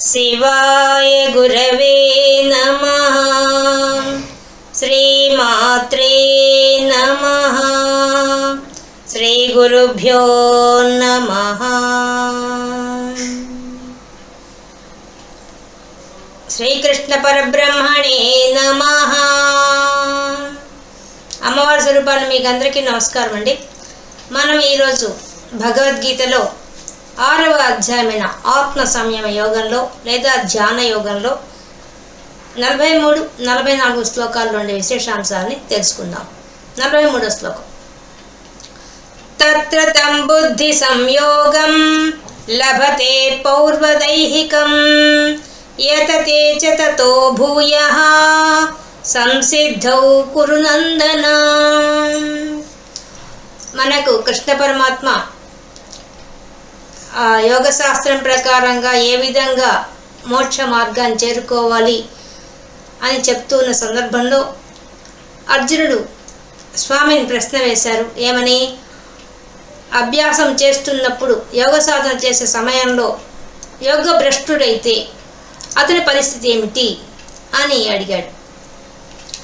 శివాయ గురవే నమ శ్రీమాత్రే నమ శ్రీ గురుభ్యో నమ శ్రీకృష్ణ పరబ్రహ్మణే నమ అమ్మవారి స్వరూపాన్ని మీకు అందరికీ నమస్కారం అండి మనం ఈరోజు భగవద్గీతలో ఆరవ అధ్యాయమైన ఆత్మ సంయమ యోగంలో లేదా ధ్యాన యోగంలో నలభై మూడు నలభై నాలుగు శ్లోకాల్లో ఉండే విశేషాంశాలని తెలుసుకుందాం. నలభై మూడో శ్లోకం. తత్ర తం బుద్ధి సంయోగం లభతే పౌర్వదైహికం యతతే చ తతో భూయ సంసిద్ధౌ కురునందన మనకు కృష్ణ పరమాత్మ యోగ శాస్త్రం ప్రకారంగా ఏ విధంగా మోక్ష మార్గాన్ని చేరుకోవాలి అని చెప్తున్న సందర్భంలో అర్జునుడు స్వామిని ప్రశ్న వేశారు. ఏమని? అభ్యాసం చేస్తున్నప్పుడు యోగ సాధన చేసే సమయంలో యోగ భ్రష్టుడైతే అతని పరిస్థితి ఏమిటి అని అడిగాడు.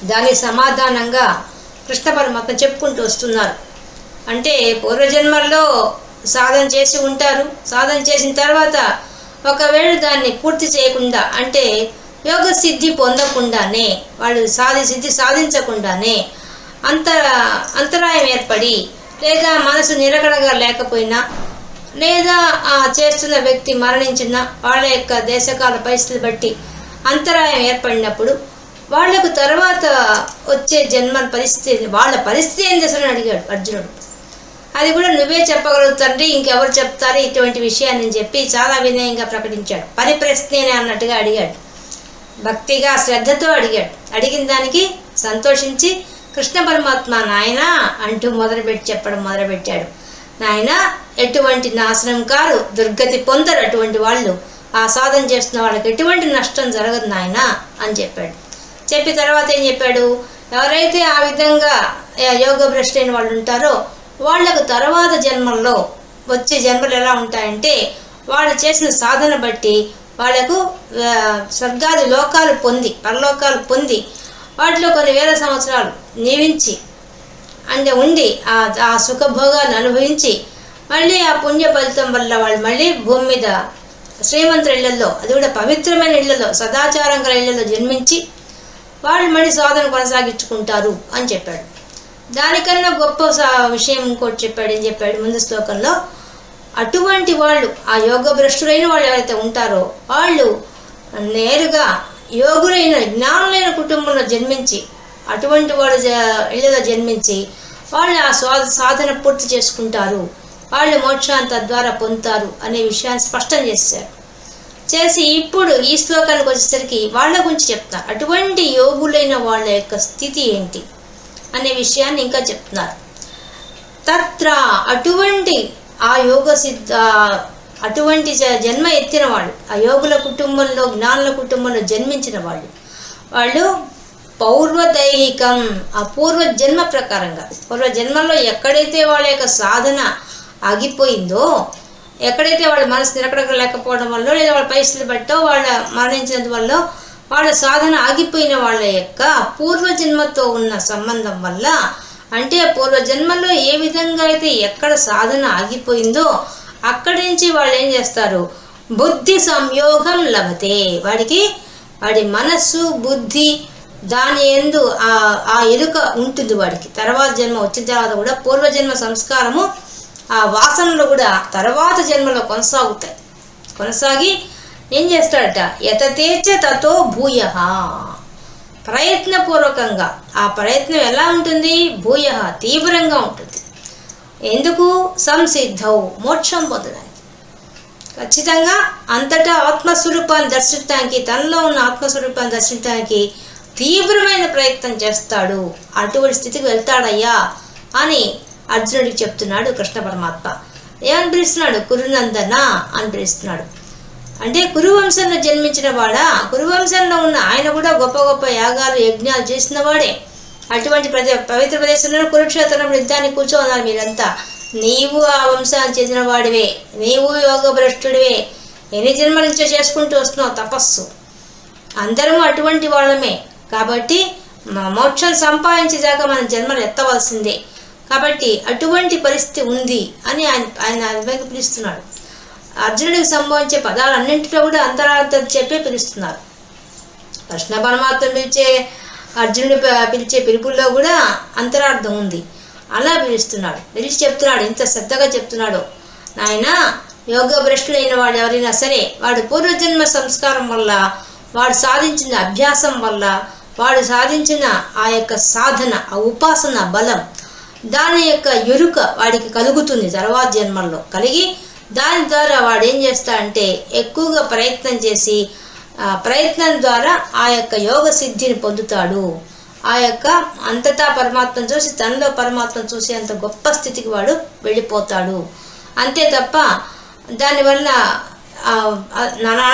దాని సమాధానంగా కృష్ణ పరమాత్మ చెప్పుకుంటూ వస్తున్నారు. అంటే పూర్వజన్మల్లో సాధన చేసి ఉంటారు. సాధన చేసిన తర్వాత ఒకవేళ దాన్ని పూర్తి చేయకుండా అంటే యోగ సిద్ధి పొందకుండానే వాళ్ళు సాధి సిద్ధి సాధించకుండానే అంతర అంతరాయం ఏర్పడి లేదా మనసు నిరకడగా లేకపోయినా లేదా ఆ చేస్తున్న వ్యక్తి మరణించిన వాళ్ళ యొక్క దేశకాల పరిస్థితులు బట్టి అంతరాయం ఏర్పడినప్పుడు వాళ్ళకు తర్వాత వచ్చే జన్మ పరిస్థితి వాళ్ళ పరిస్థితి ఏం చేశారని అడిగాడు అర్జునుడు. అది కూడా నువ్వే చెప్పగలుగుతండి ఇంకెవరు చెప్తారు ఇటువంటి విషయాన్ని చెప్పి చాలా వినయంగా ప్రకటించాడు. పరిప్రశ్నేనే అన్నట్టుగా అడిగాడు. భక్తిగా శ్రద్ధతో అడిగాడు. అడిగిన దానికి సంతోషించి కృష్ణ పరమాత్మ నాయన అంటూ మొదలుపెట్టి చెప్పడం మొదలుపెట్టాడు. నాయన ఎటువంటి నాశనం కారు దుర్గతి పొందరు అటువంటి వాళ్ళు. ఆ సాధన చేస్తున్న వాళ్ళకి ఎటువంటి నష్టం జరగదు నాయన అని చెప్పాడు. చెప్పి తర్వాత ఏం చెప్పాడు? ఎవరైతే ఆ విధంగా యోగ భ్రష్టైన వాళ్ళు ఉంటారో వాళ్ళకు తర్వాత జన్మల్లో వచ్చే జన్మలు ఎలా ఉంటాయంటే వాళ్ళు చేసిన సాధన బట్టి వాళ్ళకు స్వర్గాది లోకాలు పొంది పరలోకాలు పొంది వాటిలో కొన్ని వేల సంవత్సరాలు జీవించి అంటే ఉండి ఆ ఆ సుఖభోగాలు అనుభవించి మళ్ళీ ఆ పుణ్య ఫలితం వల్ల వాళ్ళు మళ్ళీ భూమి మీద శ్రీమంతుల ఇళ్ళలో అది కూడా పవిత్రమైన ఇళ్ళలో సదాచారం గల ఇళ్ళలో జన్మించి వాళ్ళు మళ్ళీ సాధన కొనసాగించుకుంటారు అని చెప్పాడు. దానికన్నా గొప్ప విషయం ఇంకోటి చెప్పాడు ఏం చెప్పాడు ముందు శ్లోకంలో? అటువంటి వాళ్ళు ఆ యోగ భ్రష్టులైన వాళ్ళు ఎవరైతే ఉంటారో వాళ్ళు నేరుగా యోగులైన జ్ఞానులైన కుటుంబంలో జన్మించి అటువంటి వాళ్ళు ఇళ్ళలో జన్మించి వాళ్ళు ఆ స్వా సాధన పూర్తి చేసుకుంటారు. వాళ్ళు మోక్షాన్ని తద్వారా పొందుతారు అనే విషయాన్ని స్పష్టం చేశారు. చేసి ఇప్పుడు ఈ శ్లోకానికి వచ్చేసరికి వాళ్ళ గురించి చెప్తారు అటువంటి యోగులైన వాళ్ళ యొక్క స్థితి ఏంటి? అనే విషయాన్ని ఇంకా చెప్తున్నారు. తత్ర అటువంటి ఆ యోగ సిద్ధ అటువంటి జన్మ ఎత్తిన వాళ్ళు ఆ యోగుల కుటుంబంలో జ్ఞానుల కుటుంబంలో జన్మించిన వాళ్ళు వాళ్ళు పౌర్వదైహికం ఆ పూర్వ జన్మ ప్రకారంగా పూర్వ జన్మలో ఎక్కడైతే వాళ్ళ యొక్క సాధన ఆగిపోయిందో ఎక్కడైతే వాళ్ళ మనసు నిలకడక లేకపోవడం వల్ల లేదా వాళ్ళ పరిస్థితులు బట్టో వాళ్ళ మరణించినందు వల్ల వాళ్ళ సాధన ఆగిపోయిన వాళ్ళ యొక్క పూర్వజన్మతో ఉన్న సంబంధం వల్ల అంటే పూర్వజన్మలో ఏ విధంగా అయితే ఎక్కడ సాధన ఆగిపోయిందో అక్కడి నుంచి వాళ్ళు ఏం చేస్తారు? బుద్ధి సంయోగం లభతే. వాడికి వాడి మనస్సు బుద్ధి దాని ఎందు ఆ ఎరుక ఉంటుంది వాడికి. తర్వాత జన్మ వచ్చిన తర్వాత కూడా పూర్వజన్మ సంస్కారము ఆ వాసనలు కూడా తర్వాత జన్మలో కొనసాగుతాయి. కొనసాగి ఏం చేస్తాడట? యతతేచ తతో భూయ ప్రయత్నపూర్వకంగా. ఆ ప్రయత్నం ఎలా ఉంటుంది? భూయ తీవ్రంగా ఉంటుంది. ఎందుకు? సంసిద్ధవు మోక్షం పొందడానికి. ఖచ్చితంగా అంతటా ఆత్మస్వరూపాన్ని దర్శించడానికి తనలో ఉన్న ఆత్మస్వరూపాన్ని దర్శించడానికి తీవ్రమైన ప్రయత్నం చేస్తాడు. అటువంటి స్థితికి వెళ్తాడయ్యా అని అర్జునుడికి చెప్తున్నాడు కృష్ణ పరమాత్మ. ఏమని పిలుస్తున్నాడు? కురునందన అని పిలుస్తున్నాడు. అంటే కురువంశంలో జన్మించిన వాడా? కురువంశంలో ఉన్న ఆయన కూడా గొప్ప గొప్ప యాగాలు యజ్ఞాలు చేసిన వాడే. అటువంటి ప్రదే పవిత్ర ప్రదేశంలో కురుక్షేత్రంలో యుద్ధానికి కూర్చోన్నారు మీరంతా. నీవు ఆ వంశానికి చెందిన వాడివే. నీవు యోగ భ్రష్టుడివే ఎన్ని జన్మల నుంచో చేసుకుంటూ వస్తున్నావు తపస్సు. అందరం అటువంటి వాళ్ళమే. కాబట్టి మ- మోక్షం సంపాదించేదాకా మన జన్మలు ఎత్తవలసిందే. కాబట్టి అటువంటి పరిస్థితి ఉంది అని ఆయన ఆయన అభివైకి పిలుస్తున్నాడు అర్జునుడికి సంభవించే పదాలన్నింటిలో కూడా అంతరార్థం చెప్పే పిలుస్తున్నారు. కృష్ణ పరమాత్మ పిలిచే అర్జునుడు పిలిచే పిలుపుల్లో కూడా అంతరార్థం ఉంది. అలా పిలుస్తున్నాడు. పిలిచి చెప్తున్నాడు ఇంత శ్రద్ధగా చెప్తున్నాడు. నాయన యోగ భ్రష్టులైన వాడు ఎవరైనా సరే వాడు పూర్వజన్మ సంస్కారం వల్ల వాడు సాధించిన అభ్యాసం వల్ల వాడు సాధించిన ఆ యొక్క సాధన ఆ ఉపాసన బలం దాని యొక్క ఎరుక వాడికి కలుగుతుంది. తర్వాత జన్మల్లో కలిగి దాని ద్వారా వాడు ఏం చేస్తాడంటే ఎక్కువగా ప్రయత్నం చేసి ప్రయత్నం ద్వారా ఆ యొక్క యోగ సిద్ధిని పొందుతాడు. ఆ యొక్క అంతటా పరమాత్మను చూసి తనలో పరమాత్మను చూసి అంత గొప్ప స్థితికి వాడు వెళ్ళిపోతాడు. అంతే తప్ప దానివల్ల ఆ,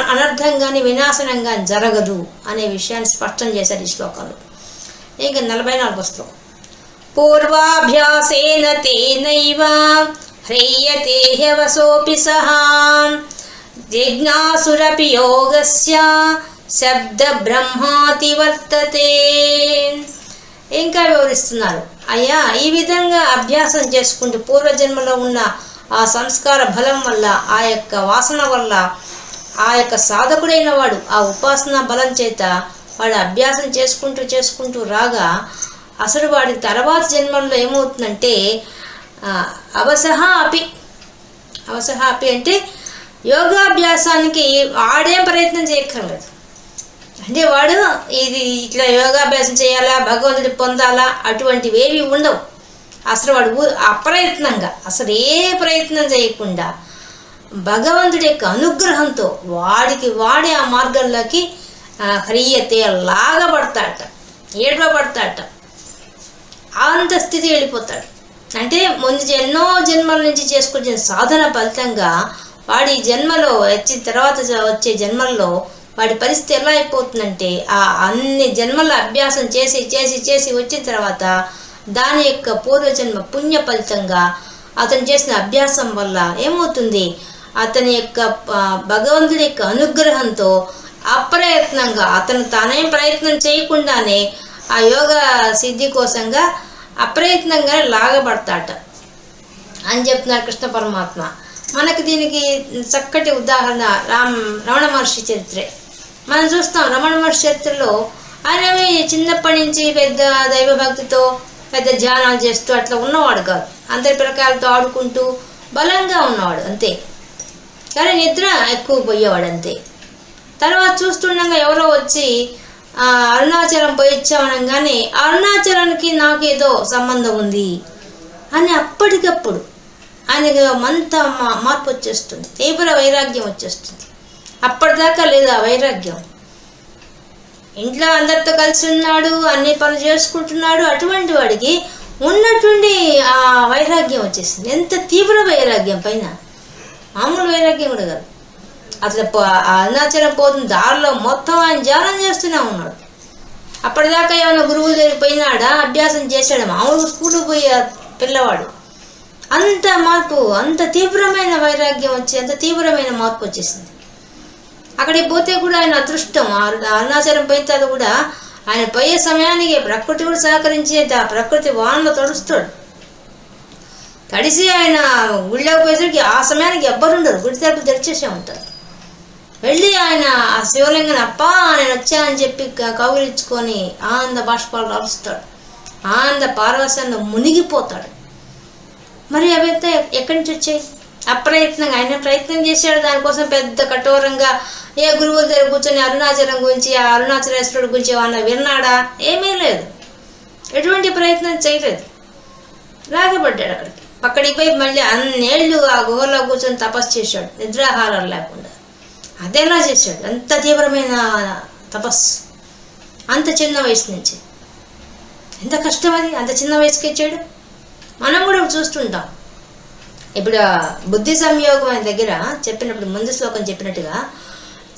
అనర్థం కానీ వినాశనం కానీ జరగదు అనే విషయాన్ని స్పష్టం చేశారు ఈ శ్లోకాలు. ఇంకా నలభై నాలుగు శ్లోకం. పూర్వాభ్యాసేన తేనైవ హ్రయ్యతే హ్యవసోऽపి సహా జిజ్ఞాసురపి యోగస్య శబ్ద బ్రహ్మాతి వర్తతే ఇంకా వివరిస్తున్నారు. అయ్యా ఈ విధంగా అభ్యాసం చేసుకుంటూ పూర్వజన్మలో ఉన్న ఆ సంస్కార బలం వల్ల ఆ యొక్క వాసన వల్ల ఆ యొక్క సాధకుడైన వాడు ఆ ఉపాసన బలం చేత వాడు అభ్యాసం చేసుకుంటూ చేసుకుంటూ రాగా అసలు వాడి తర్వాత జన్మల్లో ఏమవుతుందంటే అవసహ అపి. అవసహ అపి అంటే యోగాభ్యాసానికి వాడేం ప్రయత్నం చేయక్కర్లేదు. అంటే వాడు ఇది ఇట్లా యోగాభ్యాసం చేయాలా భగవంతుడి పొందాలా అటువంటివి ఏవి ఉండవు. అసలు వాడు అప్రయత్నంగా అసలు ఏ ప్రయత్నం చేయకుండా భగవంతుడి యొక్క అనుగ్రహంతో వాడికి వాడే ఆ మార్గంలోకి ఆ, హ్రియతే లాగబడతాడట ఏడవబడతాడట. అంత స్థితి వెళ్ళిపోతాడు. అంటే ముందు ఎన్నో జన్మల నుంచి చేసుకొచ్చిన సాధన ఫలితంగా వాడి జన్మలో వచ్చిన తర్వాత వచ్చే జన్మల్లో వాడి పరిస్థితి ఎలా అయిపోతుందంటే ఆ అన్ని జన్మల అభ్యాసం చేసి చేసి చేసి వచ్చిన తర్వాత దాని యొక్క పూర్వజన్మ పుణ్య ఫలితంగా అతను చేసిన అభ్యాసం వల్ల ఏమవుతుంది? అతని యొక్క భగవంతుడి యొక్క అనుగ్రహంతో అప్రయత్నంగా అతను తనే ప్రయత్నం చేయకుండానే ఆ యోగ సిద్ధి కోసంగా అప్రయత్నంగా లాగబడతాట అని చెప్తున్నారు కృష్ణ పరమాత్మ. మనకు దీనికి చక్కటి ఉదాహరణ రామ్ రమణ మహర్షి చరిత్రే. మనం చూస్తాం రమణ మహర్షి చరిత్రలో ఆయన చిన్నప్పటి నుంచి పెద్ద దైవభక్తితో పెద్ద ధ్యానాలు చేస్తూ అట్లా ఉన్నవాడు కాదు. అందరి పిల్లకాయలతో ఆడుకుంటూ బలంగా ఉన్నవాడు అంతే. కానీ నిద్ర ఎక్కువ పోయేవాడు అంతే. తర్వాత చూస్తుండగా ఎవరో వచ్చి అరుణాచలం పోయి వచ్చామనగానే అరుణాచలానికి నాకు ఏదో సంబంధం ఉంది అని అప్పటికప్పుడు ఆయనకు మంత మార్పు వచ్చేస్తుంది తీవ్ర వైరాగ్యం వచ్చేస్తుంది. అప్పటిదాకా లేదు ఆ వైరాగ్యం. ఇంట్లో అందరితో కలిసి ఉన్నాడు అన్ని పనులు చేసుకుంటున్నాడు అటువంటి వాడికి ఉన్నటువంటి ఆ వైరాగ్యం వచ్చేసింది. ఎంత తీవ్ర వైరాగ్యం పైన. మామూలు వైరాగ్యం కూడా కాదు. అసలు ఆ అరుణాచలం పోతున్న దారిలో మొత్తం ఆయన ధ్యానం చేస్తూనే ఉన్నాడు. అప్పటిదాకా ఏమైనా గురువు దగ్గరికి పోయినాడా? అభ్యాసం చేశాడు? మామూలు స్కూల్కి పోయే పిల్లవాడు. అంత మార్పు అంత తీవ్రమైన వైరాగ్యం వచ్చి అంత తీవ్రమైన మార్పు వచ్చేసింది. అక్కడికి పోతే కూడా ఆయన అదృష్టం. అరుణాచలం పోయిన తర్వాత కూడా ఆయన పోయే సమయానికి ప్రకృతి కూడా సహకరించి ఆ ప్రకృతి వానలో తడుస్తాడు. తడిసి ఆయన గుళ్ళోకి పోయేసరికి ఆ సమయానికి ఎవ్వరుండరు. గుడి తలుపులు తెరిచేసే ఉంటారు. వెళ్ళి ఆయన ఆ శివలింగం అప్పా నేను వచ్చానని చెప్పి కౌగిలించుకొని ఆనంద బాష్పాలు రాలుస్తాడు. ఆనంద పారవశాన్ని మునిగిపోతాడు. మరి అవైతే ఎక్కడి నుంచి వచ్చాయి? అప్రయత్నంగా ఆయన ప్రయత్నం చేశాడు. దానికోసం పెద్ద కఠోరంగా ఏ గురువుల దగ్గర కూర్చొని అరుణాచలం గురించి ఆ అరుణాచలేశ్వరుడు గురించి ఏమన్నా విన్నాడా? ఏమీ లేదు. ఎటువంటి ప్రయత్నం చేయలేదు. లాగబడ్డాడు అక్కడికి. అక్కడికి పోయి మళ్ళీ అన్నేళ్ళు ఆ గుహలో కూర్చొని తపస్సు చేశాడు. నిద్రాహారాలు లేకుండా. అదెలా చేశాడు అంత తీవ్రమైన తపస్సు. అంత చిన్న వయసు నుంచి. ఎంత కష్టం అది? అంత చిన్న వయసుకి ఇచ్చాడు? మనం కూడా చూస్తుంటాం. ఇప్పుడు బుద్ధి సంయోగం అనే దగ్గర చెప్పినప్పుడు ముందు శ్లోకం చెప్పినట్టుగా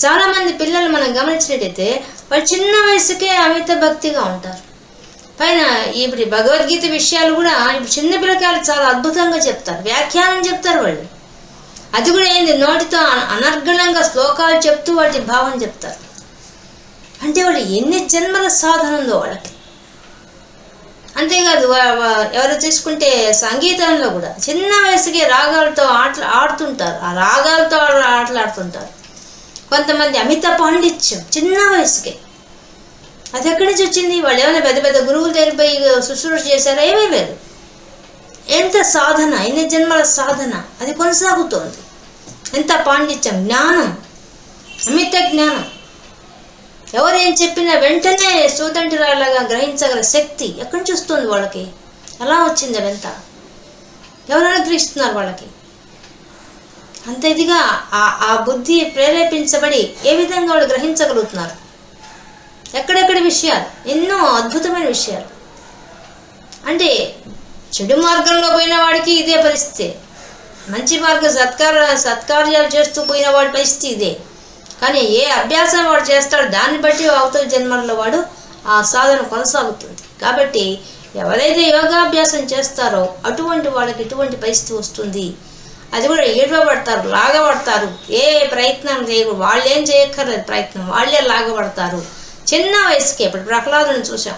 చాలామంది పిల్లలు మనం గమనించినట్టయితే వాళ్ళు చిన్న వయసుకే అమిత భక్తిగా ఉంటారు. పైన ఇప్పుడు భగవద్గీత విషయాలు కూడా ఇప్పుడు చిన్న పిల్లకాయలు చాలా అద్భుతంగా చెప్తారు. వ్యాఖ్యానం చెప్తారు వాళ్ళు. అది కూడా ఏంది? నోటితో అనర్గణంగా శ్లోకాలు చెప్తూ వాటి భావం చెప్తారు. అంటే వాళ్ళు ఎన్ని జన్మల సాధన ఉందో వాళ్ళకి అంతేకాదు ఎవరు తీసుకుంటే సంగీతంలో కూడా చిన్న వయసుకే రాగాలతో ఆటలు ఆడుతుంటారు. ఆ రాగాలతో ఆడ- ఆటలు ఆడుతుంటారు కొంతమంది అమిత పాండిత్యం చిన్న వయసుకే. అది ఎక్కడి నుంచి వచ్చింది? వాళ్ళు ఏమైనా పెద్ద పెద్ద గురువులు దగ్గర శుశ్రూష చేశారా? ఏమీ లేదు. ఎంత సాధన ఎన్ని జన్మల సాధన అది కొనసాగుతోంది. ఎంత పాండిత్యం జ్ఞానం? అమిత జ్ఞానం. ఎవరు ఏం చెప్పినా వెంటనే సూదంటిరాలాగా గ్రహించగల శక్తి ఎక్కడి నుంచి వస్తుంది వాళ్ళకి? ఎలా వచ్చింది అదంతా? ఎవరు అనుగ్రహిస్తున్నారు వాళ్ళకి? అంత ఇదిగా ఆ ఆ బుద్ధి ప్రేరేపించబడి ఏ విధంగా వాళ్ళు గ్రహించగలుగుతున్నారు? ఎక్కడెక్కడ విషయాలు? ఎన్నో అద్భుతమైన విషయాలు. అంటే చెడు మార్గంలో పోయిన వాడికి ఇదే పరిస్థితి. మంచి మార్గం సత్కార సత్కార్యాలు చేస్తూ పోయిన వాడి పరిస్థితి ఇదే. కానీ ఏ అభ్యాసం వాడు చేస్తాడో దాన్ని బట్టి అవతల జన్మల్లో వాడు ఆ సాధన కొనసాగుతుంది. కాబట్టి ఎవరైతే యోగాభ్యాసం చేస్తారో అటువంటి వాళ్ళకి ఎటువంటి పరిస్థితి వస్తుంది? అది కూడా ఏడవబడతారు లాగబడతారు. ఏ ప్రయత్నం చేయరు వాళ్ళేం చేయక్కర్లేదు ప్రయత్నం. వాళ్ళే లాగబడతారు. చిన్న వయసుకే ఇప్పుడు ప్రహ్లాదుని చూసాం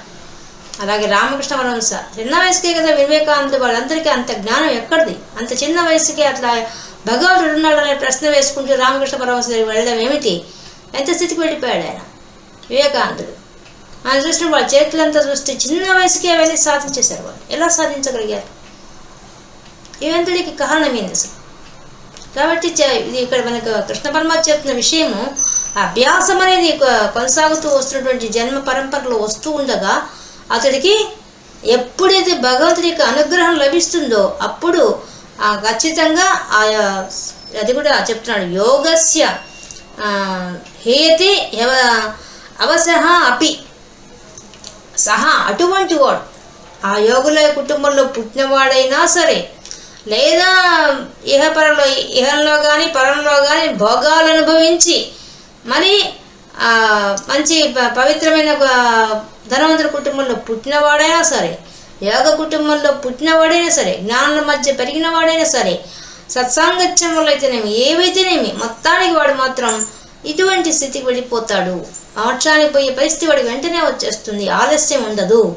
అలాగే రామకృష్ణ పరమహంస చిన్న వయసుకే కదా వివేకానంద వాళ్ళందరికీ అంత జ్ఞానం ఎక్కడిది? అంత చిన్న వయసుకే అట్లా భగవంతుడు ఉన్నాడు అనే ప్రశ్న వేసుకుంటూ రామకృష్ణ పరమహంస దగ్గరికి వెళ్ళడం ఏమిటి? ఎంత స్థితికి వెళ్ళిపోయాడు ఆయన? వివేకానందుడు. ఆయన చూసిన వాళ్ళ చేతులంతా చూస్తే చిన్న వయసుకే అవన్నీ సాధించేశారు వాళ్ళు. ఎలా సాధించగలిగారు? ఇవంతుడికి కారణం అసలు? కాబట్టి ఇది ఇక్కడ మనకు కృష్ణ పరమాత్మ చెప్తున్న విషయము అభ్యాసం అనేది కొనసాగుతూ వస్తున్నటువంటి జన్మ పరంపరలో వస్తూ ఉండగా అతడికి ఎప్పుడైతే భగవంతుడి యొక్క అనుగ్రహం లభిస్తుందో అప్పుడు ఆ ఖచ్చితంగా ఆయా అది కూడా చెప్తున్నాడు యోగస్య హేతి యవ అవసహ అపి. సహా అటువంటి వాడు. ఆ యోగుల కుటుంబంలో పుట్టినవాడైనా సరే లేదా ఇహపరలో ఇహంలో కానీ పరంలో కానీ భోగాలు అనుభవించి మరి మంచి ప- పవిత్రమైన ఒక ధనవంతుల కుటుంబంలో పుట్టినవాడైనా సరే యోగ కుటుంబంలో పుట్టినవాడైనా సరే జ్ఞానుల మధ్య పెరిగినవాడైనా సరే సత్సాంగత్యం వల్ల అయితేనేమి ఏవైతేనేమి మొత్తానికి వాడు మాత్రం ఇటువంటి స్థితికి వెళ్ళిపోతాడు. మోక్షానికి పోయే పరిస్థితి వాడు వెంటనే వచ్చేస్తుంది. ఆలస్యం ఉండదు.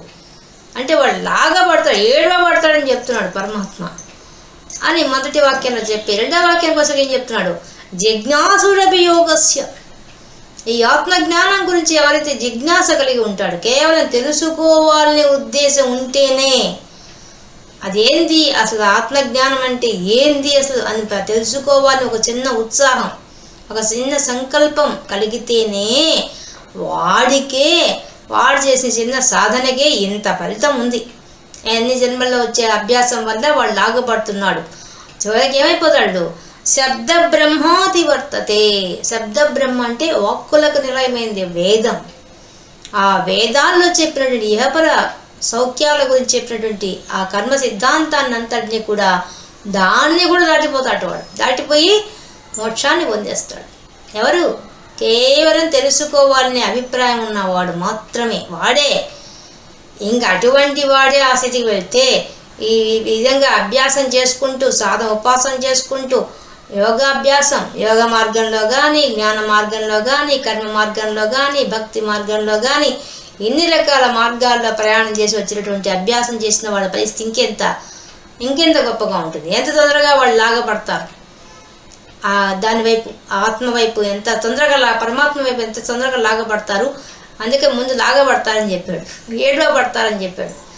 అంటే వాడు లాగా పడతాడు ఏడవ పడతాడని చెప్తున్నాడు పరమాత్మ. అని మొదటి వాక్యంలో చెప్పి రెండవ వాక్యం కోసం ఏం చెప్తున్నాడు? జిజ్ఞాసుడభి యోగస్య ఈ ఆత్మ జ్ఞానం గురించి ఎవరైతే జిజ్ఞాస కలిగి ఉంటాడు కేవలం తెలుసుకోవాలనే ఉద్దేశం ఉంటేనే అదేంది అసలు ఆత్మజ్ఞానం అంటే ఏంది అసలు అని తెలుసుకోవాలని ఒక చిన్న ఉత్సాహం ఒక చిన్న సంకల్పం కలిగితేనే వాడికే వాడు చేసే చిన్న సాధనకే ఇంత ఫలితం ఉంది. ఎన్ని జన్మల్లో వచ్చే అభ్యాసం వల్ల వాడు లాగుపడుతున్నాడు. చివరికి ఏమైపోతాడు? శబ్ద బ్రహ్మాతి వర్తతే. శబ్ద బ్రహ్మ అంటే వాక్కులకు నిలయమైంది వేదం. ఆ వేదాల్లో చెప్పినటువంటి ఇహపర సౌఖ్యాల గురించి చెప్పినటువంటి ఆ కర్మ సిద్ధాంతాన్ని అంతటిని కూడా దాన్ని కూడా దాటిపోతాడు వాడు. దాటిపోయి మోక్షాన్ని పొందేస్తాడు. ఎవరు? కేవలం తెలుసుకోవాలనే అభిప్రాయం ఉన్నవాడు మాత్రమే. వాడే. ఇంకా అటువంటి వాడే ఆ స్థితికి వెళ్తే ఈ విధంగా అభ్యాసం చేసుకుంటూ సాధన ఉపాసన చేసుకుంటూ యోగాభ్యాసం యోగ మార్గంలో కానీ జ్ఞాన మార్గంలో కానీ కర్మ మార్గంలో కానీ భక్తి మార్గంలో కానీ ఇన్ని రకాల మార్గాల్లో ప్రయాణం చేసి వచ్చినటువంటి అభ్యాసం చేసిన వాళ్ళ పరిస్థితి ఇంకెంత? ఇంకెంత గొప్పగా ఉంటుంది? ఎంత తొందరగా వాళ్ళు లాగపడతారు? ఆ దాని వైపు ఆత్మ వైపు ఎంత తొందరగా లా పరమాత్మ వైపు ఎంత తొందరగా లాగబడతారు అందుకే ముందు లాగబడతారని చెప్పాడు. ఏడవ పడతారని చెప్పాడు.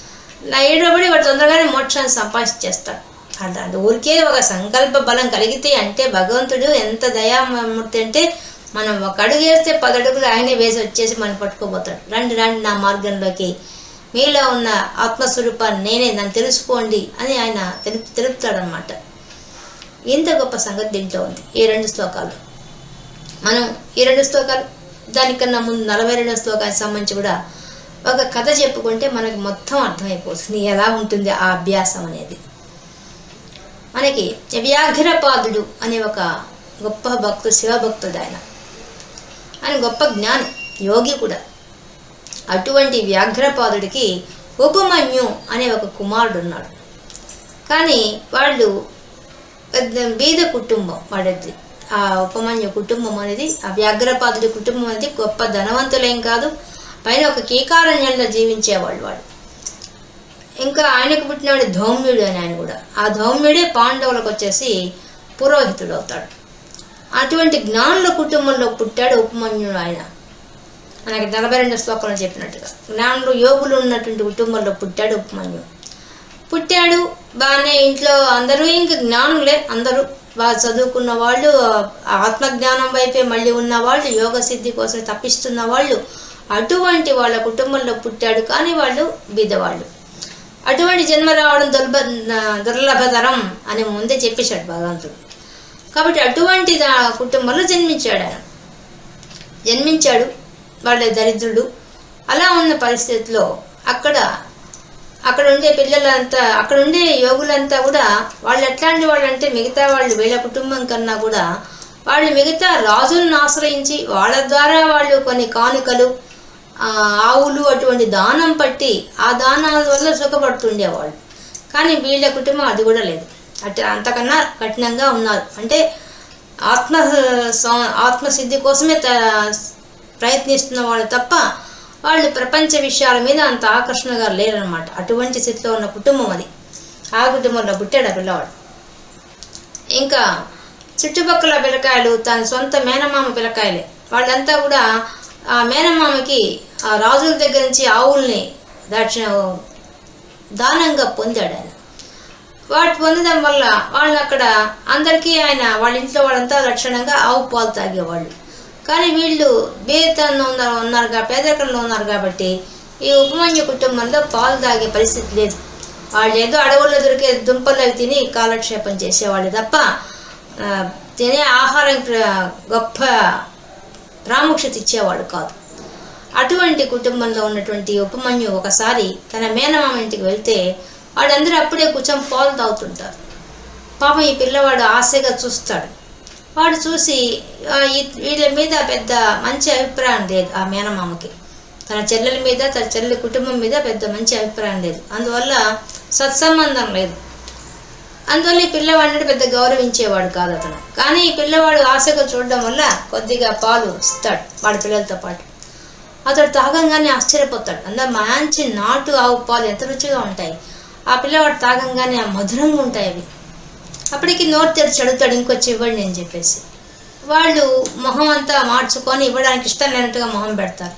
నా ఏడవబడి వాడు తొందరగానే మోక్షాన్ని సంపాదించేస్తాడు. అది అది ఊరికే ఒక సంకల్ప బలం కలిగితే అంటే భగవంతుడు ఎంత దయామూర్తి అంటే మనం ఒక అడుగు వేస్తే పదడుగులు ఆయనే వేసి వచ్చేసి మనం పట్టుకోబోతాడు. రండి రండి నా మార్గంలోకి. మీలో ఉన్న ఆత్మస్వరూపాన్ని నేనే నన్ను తెలుసుకోండి అని ఆయన తెలుపు తెలుపుతాడనమాట ఇంత గొప్ప సంగతి దీంట్లో ఉంది ఈ రెండు శ్లోకాలు. మనం ఈ రెండు శ్లోకాలు దానికన్నా ముందు నలభై రెండు శ్లోకానికి సంబంధించి కూడా ఒక కథ చెప్పుకుంటే మనకి మొత్తం అర్థమైపోతుంది. ఎలా ఉంటుంది ఆ అభ్యాసం అనేది? మనకి వ్యాఘ్రపాదుడు అనే ఒక గొప్ప భక్తుడు శివభక్తుడు ఆయన ఆయన గొప్ప జ్ఞాని యోగి కూడా. అటువంటి వ్యాఘ్రపాదుడికి ఉపమన్యు అనే ఒక కుమారుడు ఉన్నాడు కానీ వాళ్ళు పెద్ద బీద కుటుంబం వాడిది. ఆ ఉపమన్యు కుటుంబం అనేది ఆ వ్యాఘ్రపాదుడి కుటుంబం అనేది గొప్ప ధనవంతులేం కాదు. పైన ఒక కీకారణ్యంలో జీవించేవాళ్ళు వాళ్ళు. ఇంకా ఆయనకు పుట్టినవాడు ధౌమ్యుడు అని ఆయన కూడా. ఆ ధౌమ్యుడే పాండవులకు వచ్చేసి పురోహితుడు అవుతాడు. అటువంటి జ్ఞానుల కుటుంబంలో పుట్టాడు ఉపమన్యుడు ఆయన. మనకి నలభై రెండు శ్లోకంలో చెప్పినట్టుగా. జ్ఞానులు యోగులు ఉన్నటువంటి కుటుంబంలో పుట్టాడు ఉపమన్యుడు. పుట్టాడు బాగానే ఇంట్లో అందరూ ఇంక జ్ఞానులే అందరూ బాగా చదువుకున్న వాళ్ళు ఆ ఆత్మజ్ఞానం వైపే మళ్ళీ ఉన్న వాళ్ళు యోగ సిద్ధి కోసం తప్పిస్తున్న వాళ్ళు అటువంటి వాళ్ళ కుటుంబంలో పుట్టాడు. కానీ వాళ్ళు బీదవాళ్ళు. అటువంటి జన్మ రావడం దుర్భ దుర్లభతరం అని ముందే చెప్పేశాడు భగవంతుడు. కాబట్టి అటువంటి కుటుంబంలో జన్మించాడు ఆయన. జన్మించాడు వాళ్ళ దరిద్రుడు. అలా ఉన్న పరిస్థితిలో అక్కడ అక్కడ ఉండే పిల్లలంతా అక్కడ ఉండే యోగులంతా కూడా వాళ్ళు ఎట్లాంటి వాళ్ళు అంటే మిగతా వాళ్ళు వీళ్ళ కుటుంబం కన్నా కూడా వాళ్ళు మిగతా రాజులను ఆశ్రయించి వాళ్ళ ద్వారా వాళ్ళు కొన్ని కానుకలు ఆవులు అటువంటి దానం పట్టి ఆ దానాల వల్ల సుఖపడుతుండేవాళ్ళు కానీ వీళ్ళ కుటుంబం అది కూడా లేదు. అటు అంతకన్నా కఠినంగా ఉన్నారు. అంటే ఆత్మ ఆత్మసిద్ధి కోసమే త- ప్రయత్నిస్తున్న వాళ్ళు తప్ప వాళ్ళు ప్రపంచ విషయాల మీద అంత ఆకర్షణగా లేరనమాట అటువంటి స్థితిలో ఉన్న కుటుంబం అది. ఆ కుటుంబంలో పుట్టాడు ఆ పిల్లవాడు. ఇంకా చుట్టుపక్కల పిల్లకాయలు తన సొంత మేనమామ పిల్లకాయలే. వాళ్ళంతా కూడా ఆ మేనమామకి ఆ రాజుల దగ్గర నుంచి ఆవుల్ని దక్షిణ దానంగా పొందాడు ఆయన. వాటి పొందడం వల్ల వాళ్ళని అక్కడ అందరికీ ఆయన వాళ్ళ ఇంట్లో వాళ్ళంతా లక్షణంగా ఆవు పాలు తాగేవాళ్ళు. కానీ వీళ్ళు బేతనంలో ఉన్నారు ఉన్నారు పేదరికంలో ఉన్నారు కాబట్టి ఈ ఉపమాన్య కుటుంబంలో పాలు తాగే పరిస్థితి లేదు. వాళ్ళు ఏదో అడవుల్లో దొరికే దుంపలు అవి తిని కాలక్షేపం చేసేవాళ్ళు తప్ప తినే ఆహారం గొప్ప ప్రాముఖ్యత ఇచ్చేవాడు కాదు. అటువంటి కుటుంబంలో ఉన్నటువంటి ఉపమన్యు ఒకసారి తన మేనమామ ఇంటికి వెళ్తే వాడందరూ అప్పుడే కూర్చొని పాలు తాగుతుంటారు. పాపం ఈ పిల్లవాడు ఆశగా చూస్తాడు. వాడు చూసి వీళ్ళ మీద పెద్ద మంచి అభిప్రాయం లేదు ఆ మేనమామకి. తన చెల్లెల మీద తన చెల్లెల కుటుంబం మీద పెద్ద మంచి అభిప్రాయం లేదు. అందువల్ల సత్సంబంధం లేదు. అందువల్ల ఈ పిల్లవాడిని పెద్ద గౌరవించేవాడు కాదు అతను. కానీ ఈ పిల్లవాడు ఆశగా చూడడం వల్ల కొద్దిగా పాలు ఇస్తాడు వాడి పిల్లలతో పాటు. అతడు తాగంగానే ఆశ్చర్యపోతాడు. అందా మంచి నాటు ఆవు పాలు ఎంత రుచిగా ఉంటాయి. ఆ పిల్లవాడు తాగంగానే ఆ మధురంగా ఉంటాయి అవి. అప్పటికి నోరు తెరిచి అడుగుతాడు ఇంకొచ్చి ఇవ్వండి అని చెప్పేసి. వాళ్ళు మొహం అంతా మార్చుకొని ఇవ్వడానికి ఇష్టం లేనట్టుగా మొహం పెడతారు.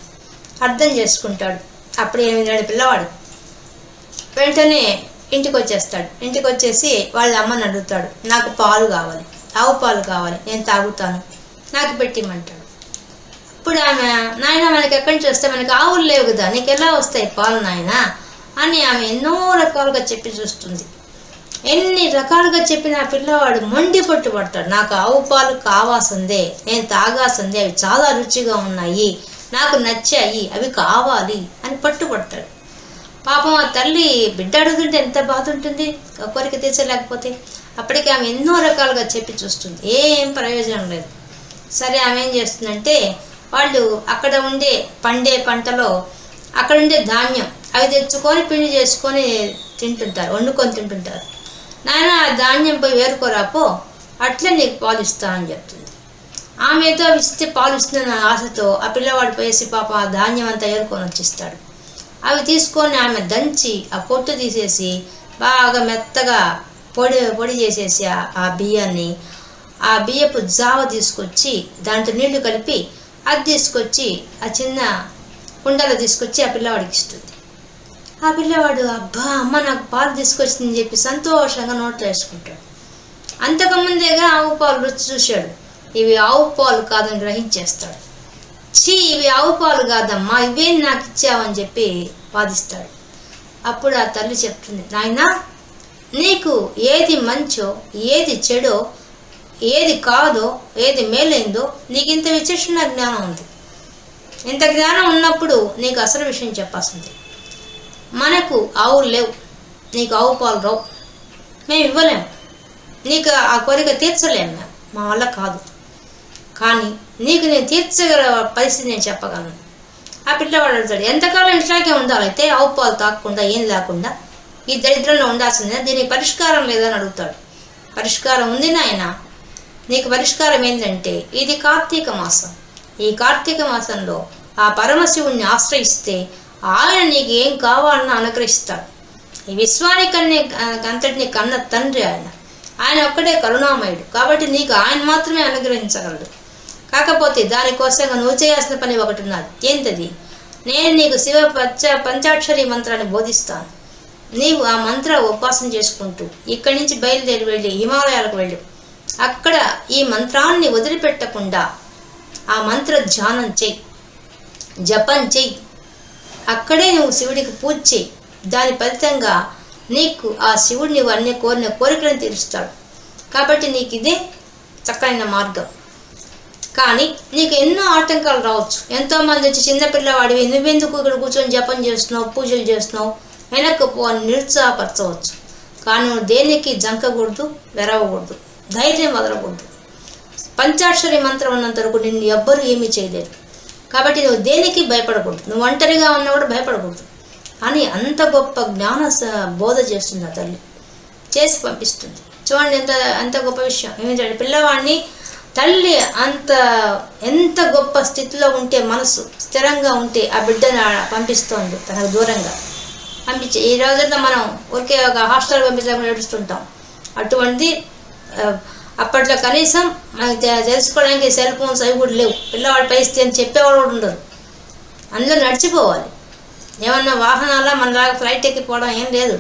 అర్థం చేసుకుంటాడు. అప్పుడు ఏమి పిల్లవాడు? వెంటనే ఇంటికి వచ్చేస్తాడు ఇంటికి వచ్చేసి వాళ్ళ అమ్మని అడుగుతాడు నాకు పాలు కావాలి ఆవు పాలు కావాలి నేను తాగుతాను నాకు పెట్టిమంటాడు ఇప్పుడు ఆమె నాయన మనకి ఎక్కడి నుంచి వస్తే మనకి ఆవులు లేవు కదా నీకు ఎలా వస్తాయి పాలు నాయన? అని ఆమె ఎన్నో రకాలుగా చెప్పి చూస్తుంది. ఎన్ని రకాలుగా చెప్పిన ఆ పిల్లవాడు మొండి పట్టు పడతాడు. నాకు ఆవు పాలు కావాల్సిందే నేను తాగాల్సిందే అవి చాలా రుచిగా ఉన్నాయి నాకు నచ్చాయి అవి కావాలి అని పట్టుపడతాడు పాపం ఆ తల్లి బిడ్డ అడుగుతుంటే ఎంత బాధ ఉంటుంది? ఆ కోరిక తీర్చలేకపోతే అప్పటికి ఆమె ఎన్నో రకాలుగా చెప్పి చూస్తుంది. ఏం ప్రయోజనం లేదు. సరే ఆమె ఏం చేస్తుందంటే వాళ్ళు అక్కడ ఉండే పండే పంటలో అక్కడ ఉండే ధాన్యం అవి తెచ్చుకొని పిండి చేసుకొని తింటుంటారు వండుకొని తింటుంటారు. నాయన ఆ ధాన్యం పోయి వేరుకోరాపో అట్లే నీకు పాలు ఇస్తానని చెప్తుంది. ఆమె ఏదో ఇస్తే పాలిస్తుందన్న ఆశతో ఆ పిల్లవాడు పోయేసి పాప ఆ ధాన్యం అంతా ఏరుకొని వచ్చిస్తాడు. అవి తీసుకొని ఆమె దంచి ఆ పొట్టు తీసేసి బాగా మెత్తగా పొడి పొడి చేసేసి ఆ- ఆ బియ్యాన్ని ఆ బియ్యపు జావ తీసుకొచ్చి దాంట్లో నీళ్ళు కలిపి అది తీసుకొచ్చి ఆ చిన్న కుండలో తీసుకొచ్చి ఆ పిల్లవాడికి ఇస్తుంది. ఆ పిల్లవాడు అబ్బా అమ్మ నాకు పాలు తీసుకొచ్చిందని చెప్పి సంతోషంగా నోట్లో వేసుకుంటాడు. అంతకుముందేగా ఆవు పాలు రుచి చూశాడు. ఇవి ఆవు పాలు కాదని గ్రహించేస్తాడు. ఛీ ఇవి ఆవు పాలు కాదమ్మా ఇవేం నాకు ఇచ్చావని చెప్పి వాదిస్తాడు. అప్పుడు ఆ తల్లి చెప్తుంది నాయనా నీకు ఏది మంచో ఏది చెడో ఏది కాదో ఏది మేలైందో నీకు ఇంత విచక్షణ జ్ఞానం ఉంది. ఇంత జ్ఞానం ఉన్నప్పుడు నీకు అసలు విషయం చెప్పాల్సింది. మనకు ఆవులు లేవు నీకు ఆవు పాలు రావు. మేము ఇవ్వలేము నీకు ఆ కోరిక తీర్చలేము మేము మా వల్ల కాదు. కానీ నీకు నేను తీర్చగల పరిస్థితి నేను చెప్పగలను. ఆ పిల్లవాడు అడుగుతాడు ఎంతకాలం ఇట్లాగే ఉండాలైతే అయితే ఆవు పాలు తాకుండా ఏం లేకుండా? ఈ దరిద్రంలో ఉండాల్సిందే. దీనికి పరిష్కారం లేదని అడుగుతాడు. పరిష్కారం ఉంది నాయన. నీకు పరిష్కారం ఏంటంటే ఇది కార్తీక మాసం. ఈ కార్తీక మాసంలో ఆ పరమశివుణ్ణి ఆశ్రయిస్తే ఆయన నీకు ఏం కావాలన్నా అనుగ్రహిస్తాడు. ఈ విశ్వానికన్నే అంతటిని కన్న తండ్రి ఆయన. ఆయన ఒక్కడే కరుణామయుడు. కాబట్టి నీకు ఆయన మాత్రమే అనుగ్రహించగలడు. కాకపోతే దానికోసంగా నువ్వు చేయాల్సిన పని ఒకటి ఉన్నది ఏంటది? నేను నీకు శివ పంచ పంచాక్షరి మంత్రాన్ని బోధిస్తాను. నీవు ఆ మంత్ర ఉపాసన చేసుకుంటూ ఇక్కడి నుంచి బయలుదేరి వెళ్ళి హిమాలయాలకు వెళ్ళు. అక్కడ ఈ మంత్రాన్ని వదిలిపెట్టకుండా ఆ మంత్ర ధ్యానం చెయ్యి జపం చెయ్యి అక్కడే నువ్వు శివుడికి పూజ చేయి. దాని ఫలితంగా నీకు ఆ శివుడు నీవు అన్ని కోరిన కోరికలను తీరుస్తాడు. కాబట్టి నీకు ఇదే చక్కైన మార్గం. కానీ నీకు ఎన్నో ఆటంకాలు రావచ్చు. ఎంతోమంది వచ్చి చిన్నపిల్లవాడివి నువ్వెందుకు ఇక్కడ కూర్చొని జపం చేస్తున్నావు పూజలు చేస్తున్నావు? వెనక్కి అని నిరుత్సాహపరచవచ్చు. కానీ నువ్వు దేనికి జంకకూడదు వెరవకూడదు ధైర్యం వదలకూడదు. పంచాక్షరి మంత్రం ఉన్నంత వరకు నిన్ను ఎవ్వరూ ఏమీ చేయలేరు. కాబట్టి నువ్వు దేనికి భయపడకూడదు? నువ్వు ఒంటరిగా ఉన్నా కూడా భయపడకూడదు. అని అంత గొప్ప జ్ఞాన బోధ చేస్తుంది ఆ తల్లి చేసి పంపిస్తుంది. చూడండి ఎంత ఎంత గొప్ప విషయం. ఏమిటంటే పిల్లవాడిని తల్లి అంత ఎంత గొప్ప స్థితిలో ఉంటే మనసు స్థిరంగా ఉంటే ఆ బిడ్డను పంపిస్తోంది తనకు దూరంగా. పంపించి ఈ రోజుల్లో మనం ఒకే ఒక హాస్టల్ పంపించడం ఏడుస్తుంటాం. అటువంటి అప్పట్లో కనీసం మనకు తెలుసుకోవడానికి సెల్ ఫోన్స్ అవి కూడా లేవు. పిల్లవాడి పరిస్థితి అని చెప్పేవాడు కూడా ఉండదు అందులో నడిచిపోవాలి. ఏమన్నా వాహనాల మనలాగా ఫ్లైట్ ఎక్కిపోవడం ఏం లేదు.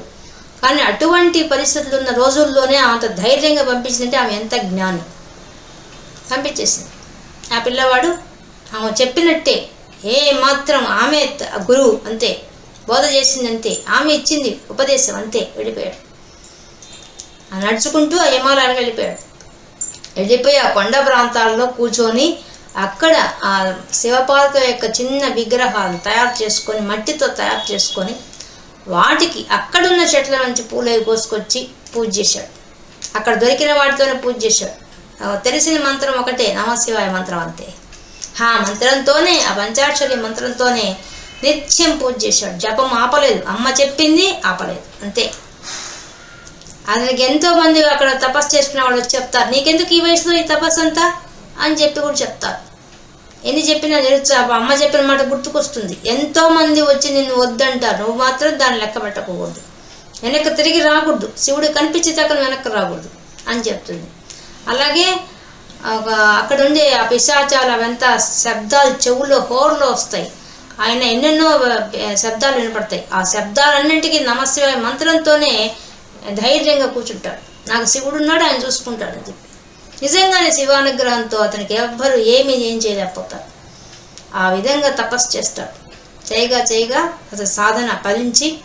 కానీ అటువంటి పరిస్థితులు ఉన్న రోజుల్లోనే అంత ధైర్యంగా పంపించిందంటే ఆమె ఎంత జ్ఞానం. పంపించేసింది. ఆ పిల్లవాడు ఆమె చెప్పినట్టే ఏ మాత్రం ఆమె గురువు అంతే బోధ చేసింది అంతే ఆమె ఇచ్చింది ఉపదేశం అంతే వెళ్ళిపోయాడు. ఆ నడుచుకుంటూ ఆ హిమాలయాలకు వెళ్ళిపోయాడు. వెళ్ళిపోయి ఆ కొండ ప్రాంతాల్లో కూర్చొని అక్కడ ఆ శివపార్వతుల యొక్క చిన్న విగ్రహాలు తయారు చేసుకొని మట్టితో తయారు చేసుకొని వాటికి అక్కడున్న చెట్ల నుంచి పూలవి కోసుకొచ్చి పూజ చేశాడు. అక్కడ దొరికిన వాటితోనే పూజ చేశాడు. తెలిసిన మంత్రం ఒకటే నమశివాయ మంత్రం అంతే. ఆ మంత్రంతోనే ఆ పంచాక్షరి మంత్రంతోనే నిత్యం పూజ చేశాడు జపం ఆపలేదు. అమ్మ చెప్పింది ఆపలేదు. అంతే. అతనికి ఎంతో మంది అక్కడ తపస్సు చేసుకున్న వాళ్ళు వచ్చి చెప్తారు నీకెందుకు ఈ వయసులో ఈ తపస్సు అంతా? అని చెప్పి కూడా చెప్తారు. ఎన్ని చెప్పినా నిరుత్సాహం అమ్మ చెప్పిన మాట గుర్తుకొస్తుంది. ఎంతో మంది వచ్చి నిన్ను వద్దంటారు. నువ్వు మాత్రం దాన్ని లెక్క పెట్టకూడదు. వెనక్కి తిరిగి రాకూడదు. శివుడు కనిపించి తక్కువ వెనక్కి రాకూడదు. అని చెప్తుంది. అలాగే ఒక అక్కడ ఉండే ఆ పిశాచాలు అవంతా శబ్దాలు చెవుల్లో హోర్లో వస్తాయి. ఆయన ఎన్నెన్నో శబ్దాలు వినపడతాయి. ఆ శబ్దాలన్నింటికీ నమస్తే మంత్రంతోనే ధైర్యంగా కూర్చుంటాడు. నాకు శివుడు ఉన్నాడు ఆయన చూసుకుంటాడు అని చెప్పి. నిజంగానే శివానుగ్రహంతో అతనికి ఎవ్వరు ఏమీ ఏం చేయలేకపోతారు. ఆ విధంగా తపస్సు చేస్తాడు. చేయగా చేయగా అతని సాధన ఫలించి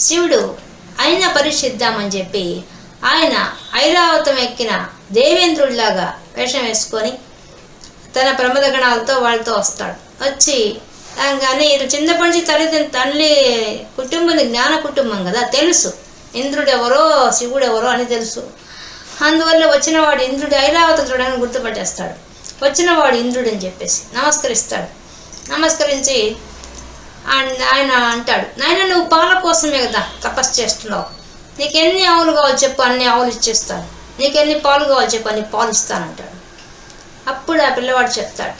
శివుడు అయినా పరీక్షిద్దామని చెప్పి ఆయన ఐరావతం ఎక్కిన దేవేంద్రుడిలాగా వేషం వేసుకొని తన ప్రమద గణాలతో వాళ్ళతో వస్తాడు. వచ్చి కానీ ఇది చిన్నప్పటి నుంచి తల్లిదండ్రులు తల్లి కుటుంబం జ్ఞాన కుటుంబం కదా తెలుసు. ఇంద్రుడు ఎవరో శివుడు ఎవరో అని తెలుసు. అందువల్ల వచ్చినవాడు ఇంద్రుడు ఐరావతం చూడడానికి గుర్తుపట్టేస్తాడు. వచ్చినవాడు ఇంద్రుడు అని చెప్పేసి నమస్కరిస్తాడు. నమస్కరించి ఆయన ఆయన అంటాడు నాయన నువ్వు పాల కోసమే కదా తపస్సు చేస్తున్నావు. నీకు ఎన్ని ఆవులు కావాలి చెప్పు అన్ని ఆవులు ఇచ్చేస్తాను నీకు ఎన్ని పాలు కావాలి చెప్పు అన్ని పాలు ఇస్తానంటాడు. అప్పుడు ఆ పిల్లవాడు చెప్తాడు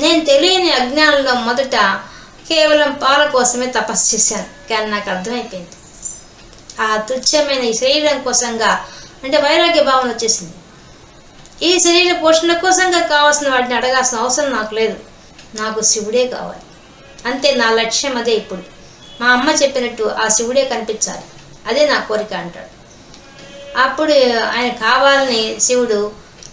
నేను తెలియని అజ్ఞానంలో మొదట కేవలం పాల కోసమే తపస్సు చేశాను కానీ నాకు అర్థమైపోయింది. ఆ తుచ్చమైన ఈ శరీరం కోసంగా అంటే వైరాగ్య భావన వచ్చేసింది. ఈ శరీర పోషణ కోసంగా కావాల్సిన వాటిని అడగాల్సిన అవసరం నాకు లేదు. నాకు శివుడే కావాలి. అంతే నా లక్ష్యం అదే ఇప్పుడు. మా అమ్మ చెప్పినట్టు ఆ శివుడే కనిపించాలి. అదే నా కోరిక అంటాడు. అప్పుడు ఆయన కావాలని శివుడు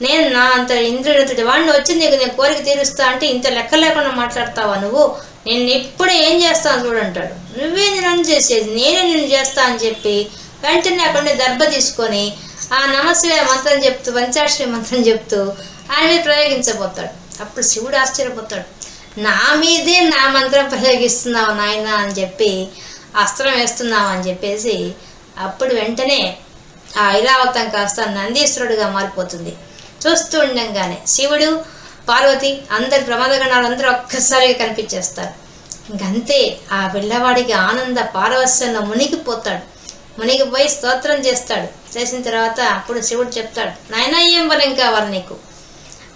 నేను నా అంత ఇంద్రుడంతటి వాడిని వచ్చి నీకు నేను కోరిక తీరుస్తా అంటే ఇంత లెక్క లేకుండా మాట్లాడతావా నువ్వు? నేను ఎప్పుడు ఏం చేస్తాను చూడంటాడు నువ్వే నేను చేసేది నేనే నేను చేస్తా అని చెప్పి వెంటనే అక్కడ దర్భ తీసుకొని ఆ నమశివాయ మంత్రం చెప్తూ పంచాక్షరి మంత్రం చెప్తూ ఆయన మీద ప్రయోగించబోతాడు. అప్పుడు శివుడు ఆశ్చర్యపోతాడు. నా మీదే నా మంత్రం ప్రయోగిస్తున్నావు నాయన అని చెప్పి అస్త్రం వేస్తున్నాం అని చెప్పేసి అప్పుడు వెంటనే ఆ ఐరావతం కాస్త నందీశ్వరుడుగా మారిపోతుంది. చూస్తూ ఉండంగానే శివుడు పార్వతి అందరి ప్రమాదగణాలు అందరూ ఒక్కసారిగా కనిపించేస్తారు. ఇంకంతే ఆ పిల్లవాడికి ఆనంద పారవస్యంలో మునిగిపోతాడు. మునిగిపోయి స్తోత్రం చేస్తాడు. చేసిన తర్వాత అప్పుడు శివుడు చెప్తాడు నాయన ఏం వరం కావాలి నీకు?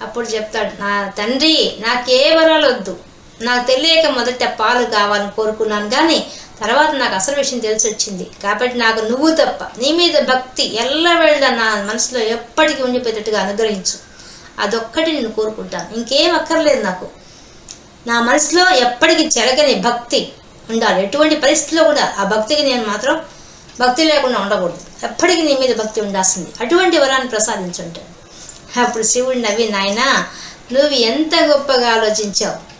అప్పుడు చెప్తాడు నా తండ్రి నాకే వరాలు వద్దు. నాకు తెలియక మొదట పాలు కావాలని కోరుకున్నాను కానీ తర్వాత నాకు అసలు విషయం తెలిసి వచ్చింది కాబట్టి నాకు నువ్వు తప్ప నీ మీద భక్తి ఎల్లవేళ నా మనసులో ఎప్పటికీ ఉండిపోయేటట్టుగా అనుగ్రహించు. అదొక్కటి నేను కోరుకుంటాను. ఇంకేం అక్కర్లేదు నాకు. నా మనసులో ఎప్పటికీ చెరగని భక్తి ఉండాలి. ఎటువంటి పరిస్థితిలో కూడా ఆ భక్తికి నేను మాత్రం భక్తి లేకుండా ఉండకూడదు. ఎప్పటికీ నీ మీద భక్తి ఉండాల్సింది. అటువంటి వరాన్ని ప్రసాదించుంటాడు అప్పుడు శివుడు నవ్వి నాయనా నువ్వు ఎంత గొప్పగా ఆలోచించావు?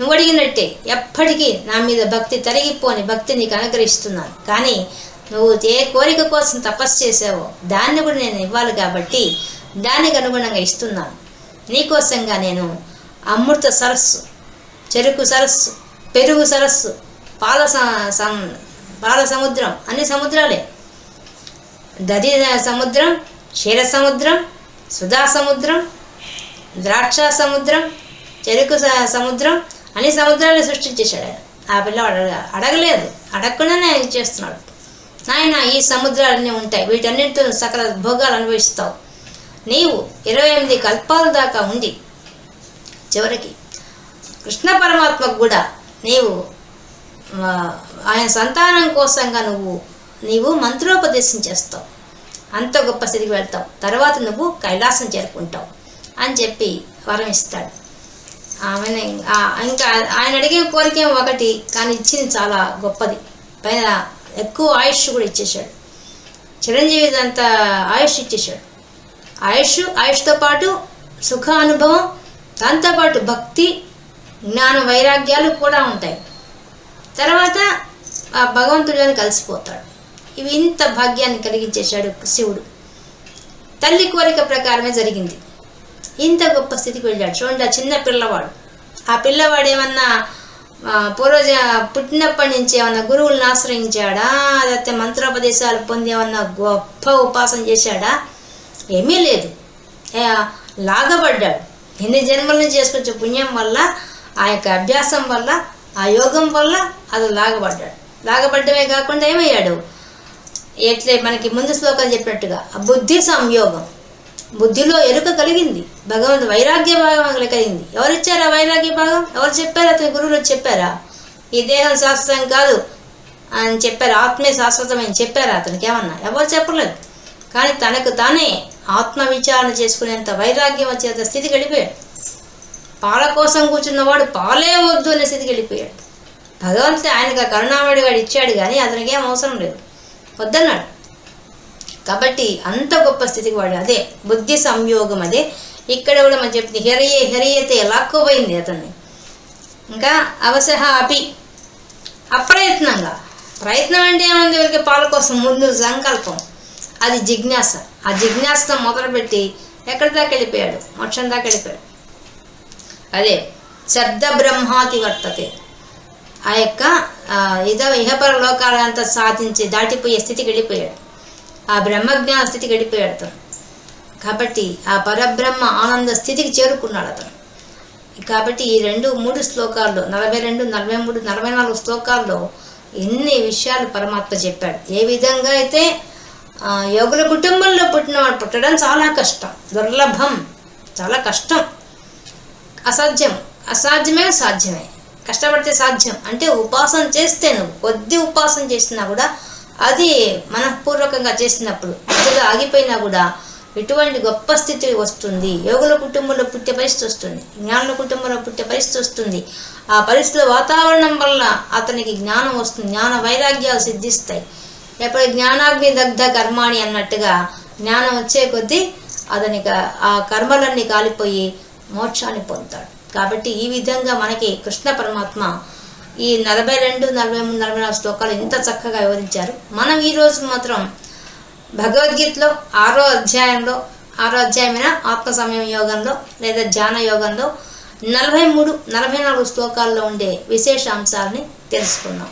నువ్వు అడిగినట్టే ఎప్పటికీ నా మీద భక్తి తరిగిపోని భక్తి నీకు అనుగ్రహిస్తున్నాను. కానీ నువ్వు ఏ కోరిక కోసం తపస్సు చేసావో దాన్ని కూడా నేను ఇవ్వాలి కాబట్టి దానికి అనుగుణంగా ఇస్తున్నాను. నీకోసంగా నేను అమృత సరస్సు చెరుకు సరస్సు పెరుగు సరస్సు పాల పాల సముద్రం అన్ని సముద్రాలే. దది సముద్రం క్షీర సముద్రం సుధా సముద్రం ద్రాక్ష సముద్రం చెరుకు స- సముద్రం అన్ని సముద్రాలు సృష్టించేశాడు ఆయన ఆ పిల్లవాడు అడగ అడగలేదు. అడగకుండానే ఆయన చేస్తున్నాడు. నాయన ఈ సముద్రాలన్నీ ఉంటాయి. వీటన్నిటితో సకల భోగాలు అనుభవిస్తావు. నీవు ఇరవై ఎనిమిది కల్పాల దాకా ఉండి చివరికి కృష్ణ పరమాత్మకు కూడా నీవు ఆయన సంతానం కోసంగా నువ్వు నీవు మంత్రోపదేశం చేస్తావు. అంత గొప్ప స్థితికి వెళ్తావు. తర్వాత నువ్వు కైలాసం చేరుకుంటావు అని చెప్పి వరం ఇస్తాడు. ఆమె ఇంకా ఆయన అడిగే కోరిక ఒకటి కానీ ఇచ్చింది చాలా గొప్పది. పైన ఎక్కువ ఆయుష్ కూడా ఇచ్చేశాడు. చిరంజీవి అంత ఆయుష్ ఇచ్చేశాడు. ఆయుష్ ఆయుష్తో పాటు సుఖ అనుభవం దాంతోపాటు భక్తి జ్ఞాన వైరాగ్యాలు కూడా ఉంటాయి. తర్వాత ఆ భగవంతుడిని కలిసిపోతాడు. ఇవి ఇంత భాగ్యాన్ని కలిగించేశాడు శివుడు. తల్లి కోరిక ప్రకారమే జరిగింది. ఇంత గొప్ప స్థితికి వెళ్ళాడు. చూడండి ఆ చిన్న పిల్లవాడు. ఆ పిల్లవాడు ఏమన్నా పూర్వజ పుట్టినప్పటి నుంచి ఏమన్నా గురువులను ఆశ్రయించాడా? లేకపోతే మంత్రోపదేశాలు పొంది ఏమన్నా గొప్ప ఉపాసన చేశాడా? ఏమీ లేదు. లాగబడ్డాడు. ఎన్ని జన్మల నుంచి చేసుకొచ్చే పుణ్యం వల్ల ఆ యొక్క అభ్యాసం వల్ల ఆ యోగం వల్ల అది లాగబడ్డాడు. లాగబడ్డమే కాకుండా ఏమయ్యాడు? ఎట్లే మనకి ముందు శ్లోకం చెప్పినట్టుగా బుద్ధి సంయోగం. బుద్ధిలో ఎరుక కలిగింది. భగవంతు వైరాగ్య భాగం కలిగింది. ఎవరిచ్చారు ఆ వైరాగ్య భాగం? ఎవరు చెప్పారు? అతని గురువులు చెప్పారా? ఈ దేహం శాశ్వతం కాదు అని చెప్పారు. ఆత్మే శాశ్వతమని చెప్పారు? అతనికి ఏమన్నా? ఎవరు చెప్పలేదు. కానీ తనకు తానే ఆత్మ విచారణ చేసుకునేంత వైరాగ్యం వచ్చేంత స్థితికి వెళ్ళిపోయాడు పాల కోసం కూర్చున్నవాడు పాలే వద్దు అనే స్థితికి వెళ్ళిపోయాడు భగవంతుడు ఆయనకు కరుణామణిగాడు ఇచ్చాడు కానీ అతనికి ఏం అవసరం లేదు. వద్దన్నాడు. కాబట్టి అంత గొప్ప స్థితికి వాడు అదే బుద్ధి సంయోగం అదే. ఇక్కడ కూడా మనం చెప్తుంది హెరయే హెరియతే లాక్కోపోయింది అతన్ని. ఇంకా అవసహ అపి అప్రయత్నంగా. ప్రయత్నం అంటే ఏముంది ఎవరికి పాల కోసం? ముందు సంకల్పం. అది జిజ్ఞాస. ఆ జిజ్ఞాసతో మొదలుపెట్టి ఎక్కడి దాకా వెళ్ళిపోయాడు? మోక్షం దాకా వెళ్ళిపోయాడు. అదే శబ్ద బ్రహ్మాతి వర్తతే. ఆ యొక్క ఇద ఇహపర లోకాలంతా సాధించి దాటిపోయే స్థితికి వెళ్ళిపోయాడు. ఆ బ్రహ్మజ్ఞాన స్థితికి వెళ్ళిపోయాడు అతను. కాబట్టి ఆ పరబ్రహ్మ ఆనంద స్థితికి చేరుకున్నాడు అతను. కాబట్టి ఈ రెండు మూడు శ్లోకాల్లో నలభై రెండు నలభై మూడు నలభై నాలుగు శ్లోకాల్లో ఎన్ని విషయాలు పరమాత్మ చెప్పాడు. ఏ విధంగా అయితే యోగుల కుటుంబంలో పుట్టినవాడు పుట్టడం చాలా కష్టం. దుర్లభం. చాలా కష్టం. అసాధ్యం. అసాధ్యమే సాధ్యమే. కష్టపడితే సాధ్యం. అంటే ఉపాసన చేస్తే నువ్వు. కొద్ది ఉపాసన చేసినా కూడా అది మనఃపూర్వకంగా చేసినప్పుడు మధ్యలో ఆగిపోయినా కూడా ఎటువంటి గొప్ప స్థితి వస్తుంది. యోగుల కుటుంబంలో పుట్టే పరిస్థితి వస్తుంది. జ్ఞానుల కుటుంబంలో పుట్టే పరిస్థితి వస్తుంది. ఆ పరిస్థితుల వాతావరణం వల్ల అతనికి జ్ఞానం వస్తుంది. జ్ఞాన వైరాగ్యాలు సిద్ధిస్తాయి. ఎప్పుడు జ్ఞానాగ్ని దగ్ధ కర్మాణి అన్నట్టుగా జ్ఞానం వచ్చే కొద్దీ అతనికి ఆ కర్మలన్నీ కాలిపోయి మోక్షాన్ని పొందుతాడు. కాబట్టి ఈ విధంగా మనకి కృష్ణ పరమాత్మ ఈ నలభై రెండు నలభై మూడు నలభై నాలుగు శ్లోకాలు ఇంత చక్కగా వివరించారు. మనం ఈరోజు మాత్రం భగవద్గీతలో ఆరో అధ్యాయంలో ఆరో అధ్యాయమైన ఆత్మ సమయం యోగంలో లేదా ధ్యాన యోగంలో నలభై మూడు నలభై నాలుగు శ్లోకాల్లో ఉండే విశేష అంశాలని తెలుసుకుందాం